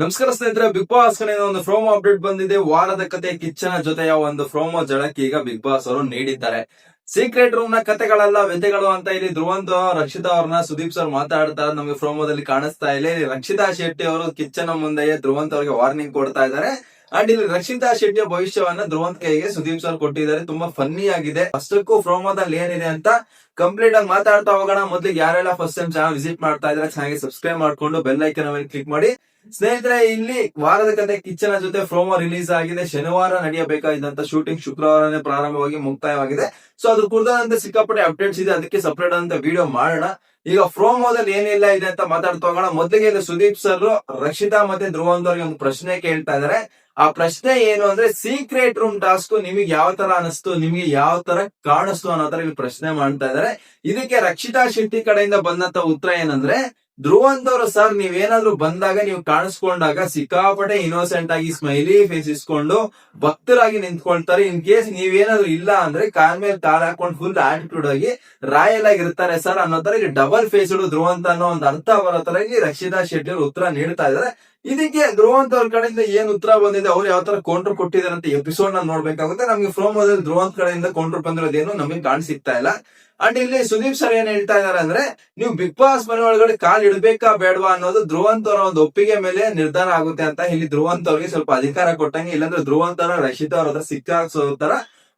ನಮಸ್ಕಾರ ಸ್ನೇಹಿತರೆ big boss ಕಡೆಯಿಂದ ಒಂದು ಫ್ರೋಮೋ ಅಪ್ಡೇಟ್ ಬಂದಿದೆ. ವಾರದ ಕತೆ, ಕಿಚ್ಚನ ಜೊತೆಯ ಒಂದು ಪ್ರೋಮೋ ಜಳಕ್ಕೆ ಈಗ ಬಿಗ್ ಬಾಸ್ ಅವರು ನೀಡಿದ್ದಾರೆ. ಸೀಕ್ರೆಟ್ ರೂಮ್ನ ಕತೆಗಳೆಲ್ಲ, ವ್ಯಥೆಗಳು ಅಂತ ಇಲ್ಲಿ ಧ್ರುವಂತ ರಕ್ಷಿತಾ ಅವ್ರನ್ನ ಸುದೀಪ್ ಸರ್ ಮಾತಾಡ್ತಾರೆ ನಮಗೆ ಪ್ರೋಮೋದಲ್ಲಿ ಕಾಣಿಸ್ತಾ ಇಲ್ಲ ರಕ್ಷಿತಾ ಶೆಟ್ಟಿ ಅವರು ಕಿಚ್ಚನ ಮುಂದೆಯೇ ಧ್ರುವಂತ ಅವರಿಗೆ ವಾರ್ನಿಂಗ್ ಕೊಡ್ತಾ ಇದ್ದಾರೆ. ಅಂಡ್ ಇಲ್ಲಿ ರಕ್ಷಿತಾ ಶೆಟ್ಟಿಯ ಭವಿಷ್ಯವನ್ನ ಧ್ರುವಂತ ಕೈಗೆ ಸುದೀಪ್ ಸರ್ ಕೊಟ್ಟಿದ್ದಾರೆ. ತುಂಬಾ ಫನ್ನಿ ಆಗಿದೆ. ಅಷ್ಟಕ್ಕೂ ಪ್ರೋಮೋದಲ್ಲಿ ಏನಿದೆ ಅಂತ ಕಂಪ್ಲೀಟ್ ಆಗಿ ಮಾತಾಡ್ತಾ ಹೋಗೋಣ. ಮೊದ್ಲಿಗೆ ಯಾರೆಲ್ಲ ಫಸ್ಟ್ ಟೈಮ್ ಚಾನಲ್ ವಿಸಿಟ್ ಮಾಡ್ತಾ ಇದ್ರೆ ಚೆನ್ನಾಗಿ ಸಬ್ಸ್ಕ್ರೈಬ್ ಮಾಡ್ಕೊಂಡು ಬೆಲ್ ಐಕನ್ ಮೇಲೆ ಕ್ಲಿಕ್ ಮಾಡಿ. ಸ್ನೇಹಿತರೆ, ಇಲ್ಲಿ ವಾರದ ಕತೆ ಕಿಚ್ಚನ ಜೊತೆ ಪ್ರೋಮೋ ರಿಲೀಸ್ ಆಗಿದೆ. ಶನಿವಾರ ನಡೆಯಬೇಕಾದಂತ ಶೂಟಿಂಗ್ ಶುಕ್ರವಾರನೇ ಪ್ರಾರಂಭವಾಗಿ ಮುಕ್ತಾಯವಾಗಿದೆ. ಸೊ ಅದ್ರ ಕುರಿತಂತೆ ಸಿಕ್ಕಾಪಟ್ಟೆ ಅಪ್ಡೇಟ್ಸ್ ಇದೆ. ಅದಕ್ಕೆ ಸಪ್ರೇಟ್ ಅಂತ ವಿಡಿಯೋ ಮಾಡೋಣ. ಈಗ ಪ್ರೋಮೋದಲ್ಲಿ ಏನೆಲ್ಲ, ಇದೆ ಅಂತ ಮಾತಾಡ್ತಾ ಹೋಗೋಣ. ಮೊದಲಿಗೆ ಇಲ್ಲಿ ಸುದೀಪ್ ಸರ್ ರಕ್ಷಿತಾ ಮತ್ತೆ ಧ್ರುವಂತ್ ಅವ್ರಿಗೆ ಒಂದು ಪ್ರಶ್ನೆ ಕೇಳ್ತಾ ಇದಾರೆ ಆ ಪ್ರಶ್ನೆ ಏನು ಅಂದ್ರೆ ಸೀಕ್ರೆಟ್ ರೂಮ್ ಟಾಸ್ಕ್ ನಿಮಗೆ ಯಾವ ತರ ಅನಿಸ್ತು, ನಿಮಗೆ ಯಾವ ತರ ಕಾಣಿಸ್ತು ಅನ್ನೋ ತರ ಇಲ್ಲಿ ಪ್ರಶ್ನೆ ಮಾಡ್ತಾ ಇದಾರೆ ಇದಕ್ಕೆ ರಕ್ಷಿತಾ ಶೆಟ್ಟಿ ಕಡೆಯಿಂದ ಬಂದಂತ ಉತ್ತರ ಏನಂದ್ರೆ ಧ್ರುವಂತ್ ಅಂತವ್ರು ಸರ್, ನೀವೇನಾದ್ರೂ ಬಂದಾಗ, ನೀವು ಕಾಣಿಸ್ಕೊಂಡಾಗ ಸಿಕ್ಕಾಪಟ್ಟೆ ಇನ್ನೋಸೆಂಟ್ ಆಗಿ ಸ್ಮೈಲಿ ಫೇಸ್ ಇಸ್ಕೊಂಡು ಭಕ್ತರಾಗಿ ನಿಂತ್ಕೊಳ್ತಾರೆ. ಇನ್ ಕೇಸ್ ನೀವೇನಾದ್ರೂ ಇಲ್ಲ ಅಂದ್ರೆ ಕಾಲ್ ಮೇಲೆ ಕಾಲ್ ಹಾಕೊಂಡು ಫುಲ್ ಆಟಿಟ್ಯೂಡ್ ಆಗಿ ರಾಯಲ್ ಆಗಿರ್ತಾರೆ ಸರ್ ಅನ್ನೋ ತರ ಇಲ್ಲಿ ಡಬಲ್ ಫೇಸ್ ಧ್ರುವಂತ ಅನ್ನೋ ಒಂದು ಅರ್ಥ ಬರೋ ತರ ಇಲ್ಲಿ ರಕ್ಷಿತಾ ಶೆಟ್ಟಿ ಉತ್ತರ ನೀಡ್ತಾ ಇದಾರೆ ಇದಕ್ಕೆ ಧ್ರುವಂತ್ ಅವ್ರ ಕಡೆಯಿಂದ ಏನ್ ಉತ್ತರ ಬಂದಿದೆ, ಅವ್ರು ಯಾವ ತರ ಕೌಂಟರ್ ಕೊಟ್ಟಿದ್ದಾರೆ ಅಂತ ಎಪಿಸೋಡ್ನ ನೋಡ್ಬೇಕಾಗುತ್ತೆ. ನಮ್ಗೆ ಪ್ರೋಮೋದಲ್ಲಿ ಧ್ರುವಂತ್ ಕಡೆಯಿಂದ ಕೌಂಟರ್ ಬಂದಿರೋದೇನು ನಮಗೆ ಸಿಗ್ತಾ ಇಲ್ಲ. ಅಂಡ್ ಇಲ್ಲಿ ಸುದೀಪ್ ಸರ್ ಏನ್ ಹೇಳ್ತಾ ಇದಾರೆ ಅಂದ್ರೆ, ನೀವು ಬಿಗ್ ಬಾಸ್ ಮನೆ ಒಳಗಡೆ ಕಾಲ್ ಇಡ್ಬೇಕಾ ಬೇಡವಾ ಅನ್ನೋದು ಧ್ರುವಂತ್ ಅವರ ಒಂದು ಒಪ್ಪಿಗೆ ಮೇಲೆ ನಿರ್ಧಾರ ಆಗುತ್ತೆ ಅಂತ ಇಲ್ಲಿ ಧ್ರುವಂತ್ ಅವ್ರಿಗೆ ಸ್ವಲ್ಪ ಅಧಿಕಾರ ಕೊಟ್ಟಂಗೆ, ಇಲ್ಲಾಂದ್ರೆ ಧ್ರುವಂತ್ ಅವರ, ರಕ್ಷಿತಾ ಅವ್ರ ಹತ್ರ ತರ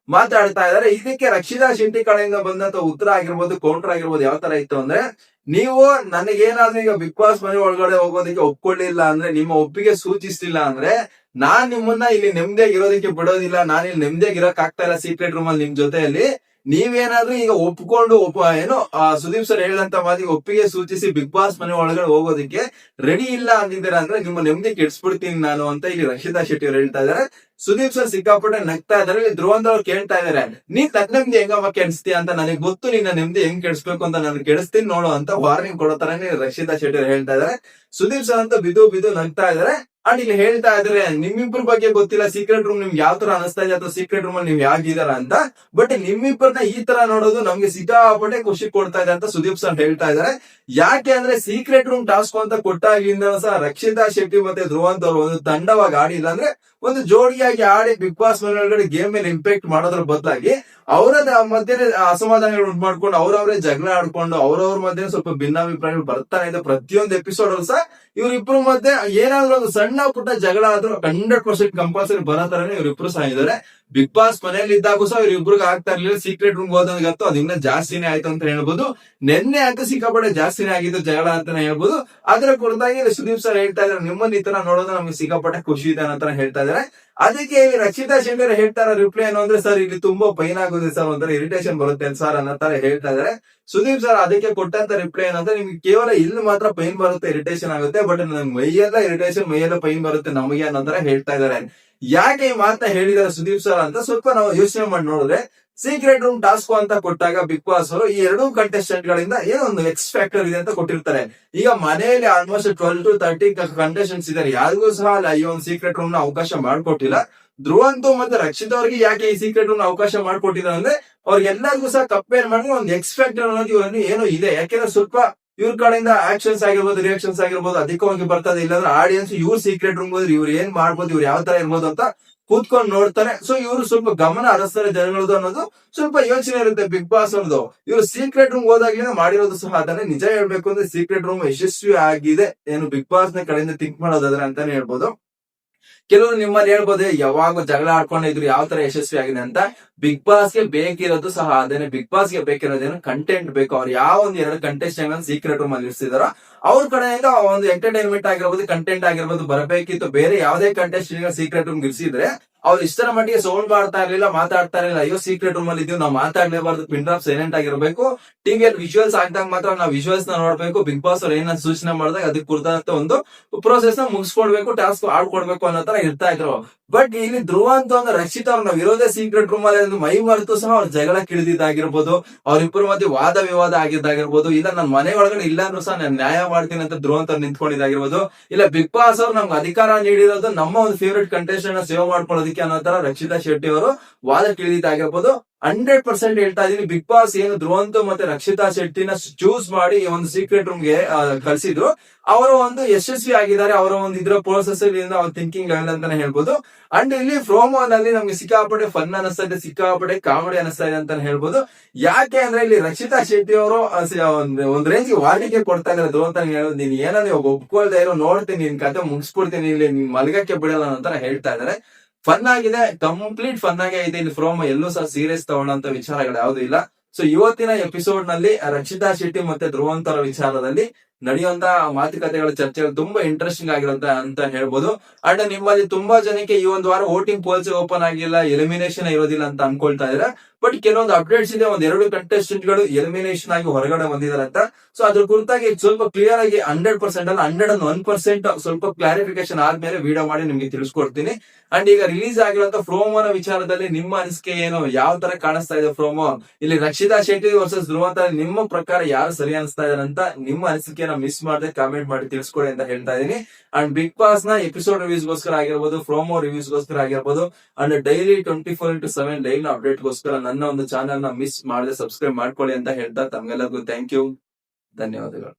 ಮಾತಾಡ್ತಾ ಇದಾರೆ ಇದಕ್ಕೆ ರಕ್ಷಿತಾ ಶೆಟ್ಟಿ ಕಡೆಯಿಂದ ಬಂದಂತ ಉತ್ತರ ಆಗಿರ್ಬೋದು ಕೌಂಟರ್ ಆಗಿರ್ಬೋದು ಯಾವ ತರ ಇತ್ತು ಅಂದ್ರೆ ನೀವು ನನಗೇನಾದ್ರೂ ಈಗ ಬಿಗ್ ಬಾಸ್ ಮನೆ ಒಳಗಡೆ ಹೋಗೋದಕ್ಕೆ ಒಪ್ಕೊಳ್ಳಿಲ್ಲ ಅಂದ್ರೆ, ನಿಮ್ಮ ಒಪ್ಪಿಗೆ ಸೂಚಿಸ್ಲಿಲ್ಲ ಅಂದ್ರೆ, ನಾನ್ ನಿಮ್ಮನ್ನ ಇಲ್ಲಿ ನೆಮ್ಮದಿಯಾಗಿ ಇರೋದಕ್ಕೆ ಬಿಡೋದಿಲ್ಲ, ನಾನು ಇಲ್ಲಿ ನೆಮ್ಮದಿಯಾಗಿ ಇರಕ್ ಆಗ್ತಾ ಇಲ್ಲ ಸೀಕ್ರೆಟ್ ರೂಮ್ ಅಲ್ಲಿ ನಿಮ್ ಜೊತೆಯಲ್ಲಿ. ನೀವೇನಾದ್ರೂ ಈಗ ಒಪ್ಕೊಂಡು ಒಪ್ಪ, ಏನು, ಆ, ಸುದೀಪ್ ಸರ್ ಹೇಳಿದಂತ ಮಾತಿಗೆ ಒಪ್ಪಿಗೆ ಸೂಚಿಸಿ ಬಿಗ್ ಬಾಸ್ ಮನೆ ಒಳಗಡೆ ಹೋಗೋದಕ್ಕೆ ರೆಡಿ ಇಲ್ಲ ಅಂದಿದ್ದೀರಾ ಅಂದ್ರೆ ನಿಮ್ಮ ನೆಮ್ಮದಿ ಕೆಡ್ಸ್ಬಿಡ್ತೀನಿ ನಾನು ಅಂತ ಇಲ್ಲಿ ರಕ್ಷಿತಾ ಶೆಟ್ಟಿ ಅವ್ರು ಹೇಳ್ತಾ ಇದಾರೆ ಸುದೀಪ್ ಸರ್ ಸಿಕ್ಕಾಪಟ್ಟೆ ನಗ್ತಾ ಇದಾರೆ ಧ್ರುವಂದ್ರ ಅವ್ರು ಕೇಳ್ತಾ ಇದಾರೆ ನೀ ತನ್ನ ನೆಮ್ಮದಿ ಹೆಂಗಮ್ಮ ಕೆಡಿಸ್ತೀಯ ಅಂತ ನನಗೆ ಗೊತ್ತು. ನಿನ್ನ ನೆಮ್ಮದಿ ಹೆಂಗ್ ಕೆಡಿಸ್ಬೇಕು ಅಂತ ನಾನು ಕೆಡಿಸ್ತೀನಿ ನೋಡು ಅಂತ ವಾರ್ನಿಂಗ್ ಕೊಡೋ ತರನೇ ರಕ್ಷಿತಾ ಶೆಟ್ಟಿ ಅವ್ರು ಹೇಳ್ತಾ ಇದಾರೆ ಸುದೀಪ್ ಸರ್ ಅಂತ ಬಿದು ಬಿದು ನಗ್ತಾ ಇದಾರೆ ಅಂಡ್ ಇಲ್ಲಿ ಹೇಳ್ತಾ ಇದ್ರೆ ನಿಮ್ಮಿಬ್ಬರ ಬಗ್ಗೆ ಗೊತ್ತಿಲ್ಲ ಸೀಕ್ರೆಟ್ ರೂಮ್ ನಿಮ್ಗೆ ಯಾವ ತರ ಅನಿಸ್ತಾ ಇದೆ ಅಥವಾ ಸೀಕ್ರೆಟ್ ರೂಮ್ ಅಲ್ಲಿ ನೀವು ಯಾಗಿದಾರ ಅಂತ. ಬಟ್ ನಿಮ್ಮಿಬ್ಬರನ್ನ ಈ ತರ ನೋಡೋದು ನಮ್ಗೆ ಸಿಕ್ಕಾಪಟ್ಟೆ ಖುಷಿ ಕೊಡ್ತಾ ಇದೆ ಅಂತ ಸುದೀಪ್ ಸರ್ ಹೇಳ್ತಾ ಇದಾರೆ. ಯಾಕೆ ಅಂದ್ರೆ ಸೀಕ್ರೆಟ್ ರೂಮ್ ಟಾಸ್ಕ್ ಅಂತ ಕೊಟ್ಟಾಗಿಂದ ಸಹ ರಕ್ಷಿತಾ ಶೆಟ್ಟಿ ಮತ್ತೆ ಧ್ರುವಂತ್ ಅವರು ಒಂದು ತಂಡವಾಗಿ ಆಡಿಲ್ಲ ಅಂದ್ರೆ ಒಂದು ಜೋಡಿಯಾಗಿ ಆಡಿ ಬಿಗ್ ಬಾಸ್ ಒಳಗಡೆ ಗೇಮ್ ಮೇಲೆ ಇಂಪ್ಯಾಕ್ಟ್ ಮಾಡೋದ್ರ ಬದಲಾಗಿ ಅವರ ಮಧ್ಯೆ ಅಸಮಾಧಾನಗಳು ಉಂಟು ಮಾಡ್ಕೊಂಡು ಅವ್ರವ್ರೇ ಜಗಳ ಆಡ್ಕೊಂಡು ಅವ್ರವ್ರ ಮಧ್ಯೆ ಸ್ವಲ್ಪ ಭಿನ್ನಾಭಿಪ್ರಾಯಗಳು ಬರ್ತಾನೆ ಇದೆ. ಪ್ರತಿಯೊಂದು ಎಪಿಸೋಡ್ ಅಲ್ಲೂ ಸಹ ಇವ್ರಿಬ್ರು ಮಧ್ಯೆ ಏನಾದ್ರೂ ಒಂದು ಸಣ್ಣ ಪುಟ್ಟ ಜಗಳ ಆದ್ರೂ ಹಂಡ್ರೆಡ್ ಪರ್ಸೆಂಟ್ ಕಂಪಲ್ಸರಿ ಬರೋ ತರನೇ ಇವ್ರಿಬ್ರು ಸಹ ಇದಾರೆ ಬಿಗ್ ಬಾಸ್ ಮನೆಯಲ್ಲಿ ಇದ್ದಾಗೂ ಸಹ ಇವ್ರಿಬ್ರಿಗೆ ಆಗ್ತಾ ಇರ್ಲಿಲ್ಲ. ಸೀಕ್ರೆಟ್ ರೂಮ್ ಹೋದಂಗತ್ತು ಅದು ಇನ್ನ ಜಾಸ್ತಿನೇ ಆಯ್ತು ಅಂತ ಹೇಳ್ಬೋದು. ನಿನ್ನೆ ಅಂತ ಸಿಕ್ಕಾಪಟ್ಟೆ ಜಾಸ್ತಿನೇ ಆಗಿದ್ದು ಜಗಳ ಅಂತಾನೆ ಹೇಳ್ಬೋದು. ಅದರ ಕುರಿತಾಗಿ ಸುದೀಪ್ ಸರ್ ಹೇಳ್ತಾ ಇದಾರೆ ನಿಮ್ಮನ್ನ ಈ ತರ ನೋಡೋದು ನಮ್ಗೆ ಸಿಕ್ಕಾಪಟ್ಟೆ ಖುಷಿ ಇದೆ ಅಂತ ಹೇಳ್ತಾ ಇದಾರೆ ಅದಕ್ಕೆ ರಕ್ಷಿತಾ ಶೆಂಡರ್ ಹೇಳ್ತಾರ ರಿಪ್ಲೈ ಏನು ಅಂದ್ರೆ, ಸರ್, ಇಲ್ಲಿ ತುಂಬಾ ಪೈನ್ ಆಗುತ್ತೆ ಸರ್. ಒಂಥರ ಇರಿಟೇಷನ್ ಬರುತ್ತೆ ಸರ್ ಅನ್ನೋ ತರ ಹೇಳ್ತಾ ಇದಾರೆ ಸುದೀಪ್ ಸರ್ ಅದಕ್ಕೆ ಕೊಟ್ಟಂತ ರಿಪ್ಲೈ ಏನಂದ್ರೆ, ನಿಮ್ಗೆ ಕೇವಲ ಇಲ್ಲಿ ಮಾತ್ರ ಪೈನ್ ಬರುತ್ತೆ ಇರಿಟೇಷನ್ ಆಗುತ್ತೆ ಬಟ್ ನನ್ ಮೈಯೆಲ್ಲ ಇರಿಟೇಷನ್ ಮೈಯೆಲ್ಲ ಪೈನ್ ಬರುತ್ತೆ ನಮಗೆ ಅನ್ನೋ ಹೇಳ್ತಾ ಇದಾರೆ ಯಾಕೆ ಈ ಮಾತನ್ನ ಹೇಳಿದಾರೆ ಸುದೀಪ್ ಸರ್ ಅಂತ ಸ್ವಲ್ಪ ನಾವು ಯೋಚನೆ ಮಾಡಿ ನೋಡಿದ್ರೆ ಸೀಕ್ರೆಟ್ ರೂಮ್ ಟಾಸ್ಕ್ ಅಂತ ಕೊಟ್ಟಾಗ ಬಿಗ್ ಬಾಸ್ ಅವರು ಈ ಎರಡು ಕಂಟೆಸ್ಟೆಂಟ್ ಗಳಿಂದ ಏನೋ ಒಂದು ಎಕ್ಸ್ ಫ್ಯಾಕ್ಟರ್ ಇದೆ ಅಂತ ಕೊಟ್ಟಿರ್ತಾರೆ. ಈಗ ಮನೆಯಲ್ಲಿ almost twelve to thirty contestants ಇದ್ದಾರೆ. ಯಾರಿಗೂ ಸಹ ಅಲ್ಲ ಈ ಒಂದು ಸೀಕ್ರೆಟ್ ರೂಮ್ನ ಅವಕಾಶ ಮಾಡ್ಕೊಟ್ಟಿಲ್ಲ. ಧ್ರುವಂತು ಮತ್ತೆ ರಕ್ಷಿತ್ ಅವ್ರಿಗೆ ಯಾಕೆ ಈ ಸೀಕ್ರೆಟ್ ರೂಮ್ ಅವಕಾಶ ಮಾಡ್ಕೊಟ್ಟಿದ್ದಾರೆ ಅಂದ್ರೆ ಅವ್ರಿಗೆಲ್ಲರಿಗೂ ಸಹ ಕಂಪೇರ್ ಮಾಡಿದ್ರೆ ಒಂದು ಎಕ್ಸ್ ಫ್ಯಾಕ್ಟರ್ ಅನ್ನೋದು ಏನೋ ಇದೆ. ಯಾಕೆಂದ್ರೆ ಸ್ವಲ್ಪ ಇವ್ರ ಕಡೆಯಿಂದ ಆಕ್ಷನ್ಸ್ ಆಗಿರ್ಬೋದು ರಿಯಾಕ್ಷನ್ಸ್ ಆಗಿರ್ಬೋದು, ಅಧಿಕವಾಗಿ ಬರ್ತದೆ ಇಲ್ಲಾಂದ್ರೆ ಆಡಿಯನ್ಸ್ ಇವ್ರ ಸೀಕ್ರೆಟ್ ರೂಮ್ ಇವ್ರು ಏನ್ ಮಾಡ್ಬೋದು, ಇವ್ರು ಯಾವ ತರ ಇರ್ಬೋದು ಅಂತ ಕೂತ್ಕೊಂಡು ನೋಡ್ತಾರೆ. ಸೊ ಇವರು ಸ್ವಲ್ಪ ಗಮನ ಹರಿಸ್ತಾರೆ ಜನಗಳದು ಅನ್ನೋದು. ಸ್ವಲ್ಪ ಯೋಚನೆ ಇರುತ್ತೆ ಬಿಗ್ ಬಾಸ್ ಅನ್ನೋದು. ಇವರು ಸೀಕ್ರೆಟ್ ರೂಮ್ ಹೋದಾಗ್ಲಿಂದ ಮಾಡಿರೋದು ಸಹ ಅದನ್ನೇ ನಿಜ ಹೇಳ್ಬೇಕು ಅಂದ್ರೆ ಸೀಕ್ರೆಟ್ ರೂಮ್ ಯಶಸ್ವಿ ಆಗಿದೆ ಏನು ಬಿಗ್ ಬಾಸ್ನ ಕಡೆಯಿಂದ ಥಿಂಕ್ ಮಾಡೋದಾದ್ರೆ ಅಂತಾನೆ ಹೇಳ್ಬೋದು. ಕೆಲವರು ನಿಮ್ಮಲ್ಲಿ ಹೇಳ್ಬೋದೇ ಯಾವಾಗ ಜಗಳ ಆಡ್ಕೊಂಡಿದ್ರು ಯಾವ ತರ ಯಶಸ್ವಿ ಆಗಿದೆ ಅಂತ. ಬಿಗ್ ಬಾಸ್ಗೆ ಬೇಕಿರೋದು ಸಹ ಅದೇನೆ. ಬಿಗ್ ಬಾಸ್ಗೆ ಬೇಕಿರೋದೇನು ಕಂಟೆಂಟ್ ಬೇಕು. ಅವ್ರು ಯಾವ ಒಂದು ಎರಡು ಸೀಕ್ರೆಟ್ ರೂಮ್ ಅಲ್ಲಿ ಇರಿಸಿದಾರೋ ಅವ್ರ ಕಡೆಯಿಂದ ಒಂದು ಎಂಟರ್ಟೈನ್ಮೆಂಟ್ ಆಗಿರ್ಬೋದು ಕಂಟೆಂಟ್ ಆಗಿರ್ಬೋದು ಬರಬೇಕಿತ್ತು. ಬೇರೆ ಯಾವುದೇ ಕಂಟೆಸ್ಟ್ ಸೀಕ್ರೆಟ್ ಇರಿಸಿದ್ರೆ ಅವ್ರು ಇಷ್ಟರ ಮಟ್ಟಿಗೆ ಸೌಂಡ್ ಮಾಡ್ತಾ ಇರ್ಲಿಲ್ಲ, ಮಾತಾಡ್ತಾ ಇರಲಿಲ್ಲ. ಅಯ್ಯೋ ಸೀಕ್ರೆಟ್ ರೂಮ್ ಅಲ್ಲಿ ಇದ್ದೀವಿ, ನಾವು ಮಾತಾಡ್ಲೇಬಾರ್ದು. ಪಿನ್ ಡ್ರಾಪ್ ಸೈಲೆಂಟ್ ಆಗಿರ್ಬೇಕು. ಟಿವಿಯಲ್ಲಿ ವಿಜುವಲ್ಸ್ ಆಗ್ದಾಗ ಮಾತ್ರ ನಾವು ವಿಜುವಲ್ಸ್ನ ನೋಡ್ಬೇಕು. ಬಿಗ್ ಬಾಸ್ ಅವ್ರು ಏನ ಸೂಚನೆ ಮಾಡಿದಾಗ ಅದಕ್ಕೆ ಕುರಿತಂತ ಒಂದು ಪ್ರೋಸೆಸ್ನ ಮುಗಿಸ್ಕೊಡ್ಬೇಕು ಟಾಸ್ಕ್ ಆಡ್ಕೊಡ್ಬೇಕು ಅನ್ನೋ ತರ ಇರ್ತಾ ಇದ್ರು. ಬಟ್ ಇಲ್ಲಿ ಧ್ರುವ ಅಂತ ಒಂದು ರಕ್ಷಿತ ಅವ್ರು ವಿರೋಧ ಇರೋದೇ ಸೀಕ್ರೆಟ್ ರೂಮ್ ಅಲ್ಲಿ ಒಂದು ಮೈ ಮರೆತು ಸಹ ಅವ್ರ ಜಗಳ ಕಿಳಿದಿದ್ದಾಗಿರ್ಬೋದು. ಅವ್ರಿಬ್ಬರ ಮಧ್ಯೆ ವಾದ ವಿವಾದ ಆಗಿದ್ದಾಗಿರ್ಬೋದು. ಇಲ್ಲ ನನ್ನ ಮನೆ ಒಳಗಡೆ ಇಲ್ಲ ಅಂದ್ರೂ ಸಹ ನಾನು ನ್ಯಾಯ ಮಾಡ್ತೀನಿ ಅಂತ ಧ್ರುವ ಅಂತ ನಿಂತ್ಕೊಂಡಿದ್ದಾಗಿರ್ಬೋದು. ಇಲ್ಲ ಬಿಗ್ ಬಾಸ್ ಅವ್ರು ನಮ್ಗೆ ಅಧಿಕಾರ ನೀಡಿರೋದು ನಮ್ಮ ಒಂದು ಫೇವ್ರೆಟ್ ಕಂಟೆಸ್ಟೆಂಟ್ ಸೇವ್ ಮಾಡ್ಕೊಳ್ಳೋದಕ್ಕೆ ಅದಕ್ಕೆ ಅನ್ನೋ ತರ ರಕ್ಷಿತಾ ಶೆಟ್ಟಿ ಅವರು ವಾದ ಕೇಳಿದಾಗಿರ್ಬೋದು ಹಂಡ್ರೆಡ್ ಪರ್ಸೆಂಟ್ ಹೇಳ್ತಾ ಇದೀನಿ. ಬಿಗ್ ಬಾಸ್ ಏನು ಧ್ರುವಂತು ಮತ್ತೆ ರಕ್ಷಿತಾ ಶೆಟ್ಟಿನ ಚೂಸ್ ಮಾಡಿ ಒಂದು ಸೀಕ್ರೆಟ್ ರೂಮ್ಗೆ ಕಳಿಸಿದ್ರು. ಅವರು ಒಂದು ಯಶಸ್ವಿ ಆಗಿದ್ದಾರೆ. ಅವರ ಒಂದು ಇದ್ರ ಪ್ರೋಸೆಸ್ ಅವ್ರ ಥಿಂಕಿಂಗ್ ಲೆವೆಲ್ ಅಂತಾನೆ ಹೇಳ್ಬೋದು. ಅಂಡ್ ಇಲ್ಲಿ ಫ್ರೋಮೋ ನಲ್ಲಿ ನಮ್ಗೆ ಸಿಕ್ಕಾಪಟ್ಟೆ ಫನ್ ಅನಿಸ್ತಾ ಇದೆ, ಸಿಕ್ಕಾಪಟ್ಟೆ ಕಾಮಿಡಿ ಅನಿಸ್ತಾ ಇದೆ ಅಂತಾನೆ ಹೇಳ್ಬೋದು. ಯಾಕೆ ಅಂದ್ರೆ ಇಲ್ಲಿ ರಕ್ಷಿತಾ ಶೆಟ್ಟಿ ಅವರು ಒಂದ್ ರೇಂಜ್ ವಾಡಿಕೆ ಕೊಡ್ತಾ ಇದ್ದಾರೆ. ಧ್ರುವಂತ ಹೇಳೋದು, ನೀನ್ ಏನೋ ಒಪ್ಕೊಳ್ತಾ ಇರೋ ನೋಡ್ತೀನಿ, ನಿನ್ ಕತೆ ಮುಗಿಸ್ಬಿಡ್ತೀನಿ, ಇಲ್ಲಿ ನಿನ್ ಮಲ್ಗಕ್ಕೆ ಬಿಡಲ್ಲ ಅಂತ ಹೇಳ್ತಾ ಇದಾರೆ ಫನ್ ಆಗಿದೆ ಕಂಪ್ಲೀಟ್ ಫನ್ ಆಗೇ ಇದೆ. ಇನ್ ಫ್ರೋಮ್ ಎಲ್ಲೂ ಸಹ ಸೀರಿಯಸ್ ತಗೊಳ್ಳೋಂತ ವಿಚಾರಗಳು ಯಾವ್ದು ಇಲ್ಲ. ಸೊ ಇವತ್ತಿನ ಎಪಿಸೋಡ್ನಲ್ಲಿ ರಕ್ಷಿತಾ ಶೆಟ್ಟಿ ಮತ್ತೆ ಧ್ರುವಂತರ ವಿಚಾರದಲ್ಲಿ ನಡೆಯುವಂತ ಮಾತುಕತೆಗಳ ಚರ್ಚೆಗಳು ತುಂಬಾ ಇಂಟ್ರೆಸ್ಟಿಂಗ್ ಆಗಿರಂತ ಅಂತ ಹೇಳ್ಬೋದು. ಅಂಡ್ ನಿಮ್ಮಲ್ಲಿ ತುಂಬಾ ಜನಕ್ಕೆ ಈ ಒಂದು ವಾರ ವೋಟಿಂಗ್ ಪೋಲ್ಸ್ ಓಪನ್ ಆಗಿಲ್ಲ ಎಲಿಮಿನೇಷನ್ ಇರೋದಿಲ್ಲ ಅಂತ ಅನ್ಕೊಳ್ತಾ ಇದ್ರೆ ಬಟ್ ಕೆಲವೊಂದು ಅಪ್ಡೇಟ್ಸ್ ಇದೆ, ಒಂದ್ ಎರಡು ಕಂಟೆಸ್ಟೆಂಟ್ಗಳು ಎಲಿಮಿನೇಷನ್ ಆಗಿ ಹೊರಗಡೆ ಬಂದಿದ್ದಾರೆ ಅಂತ. ಸೊ ಅದ್ರ ಕುರಿತಾಗಿ ಸ್ವಲ್ಪ ಕ್ಲಿಯರ್ ಆಗಿ ಹಂಡ್ರೆಡ್ ಪರ್ಸೆಂಟ್ ಅಲ್ಲ ಹಂಡ್ರೆಡ್ ಅಂಡ್ ಒನ್ ಪರ್ಸೆಂಟ್ ಸ್ವಲ್ಪ ಕ್ಲಾರಿಫಿಕೇಶನ್ ಆದ್ಮೇಲೆ ವಿಡಿಯೋ ಮಾಡಿ ನಿಮ್ಗೆ ತಿಳಿಸ್ಕೊಡ್ತೀನಿ. ಅಂಡ್ ಈಗ ರಿಲೀಸ್ ಆಗಿರುವಂತ ಫ್ರೋಮೋನ ವಿಚಾರದಲ್ಲಿ ನಿಮ್ಮ ಅನಿಸಿಕೆ ಏನು? ಯಾವ ತರ ಕಾಣಿಸ್ತಾ ಇದೆ ಫ್ರೋಮೋ ಇಲ್ಲಿ ರಕ್ಷಿತಾ ಶೆಟ್ಟಿ ವರ್ಸಸ್ ಧ್ರುವಂತ, ನಿಮ್ಮ ಪ್ರಕಾರ ಯಾರು ಸರಿ ಅನಿಸ್ತಾ ಇದಾರೆ ಅಂತ ನಿಮ್ಮ ಮಿಸ್ ಮಾಡದೆ ಕಾಮೆಂಟ್ ಮಾಡಿ ತಿಳಿಸ್ಕೊಡಿ ಅಂತ ಹೇಳ್ತಾ ಇದೀನಿ. ಅಂಡ್ ಬಿಗ್ ಬಾಸ್ನ ಎಪಿಸೋಡ್ ರಿವ್ಯೂಸ್ ಗೋಸ್ಕರ ಆಗಿರ್ಬೋದು ಪ್ರೋಮೋ ರಿವ್ಯೂಸ್ ಗೋಸ್ಕರ ಆಗಿರ್ಬೋದು and daily twenty four into seven daily update ಗೋಸ್ಕರ ನನ್ನ ಒಂದು ಚಾನಲ್ನ ಮಿಸ್ ಮಾಡದೆ ಸಬ್ಸ್ಕ್ರೈಬ್ ಮಾಡ್ಕೊಳ್ಳಿ ಅಂತ ಹೇಳ್ತಾ ತಮ್ಗೆಲ್ಲರಿಗೂ ಥ್ಯಾಂಕ್ ಯು ಧನ್ಯವಾದಗಳು.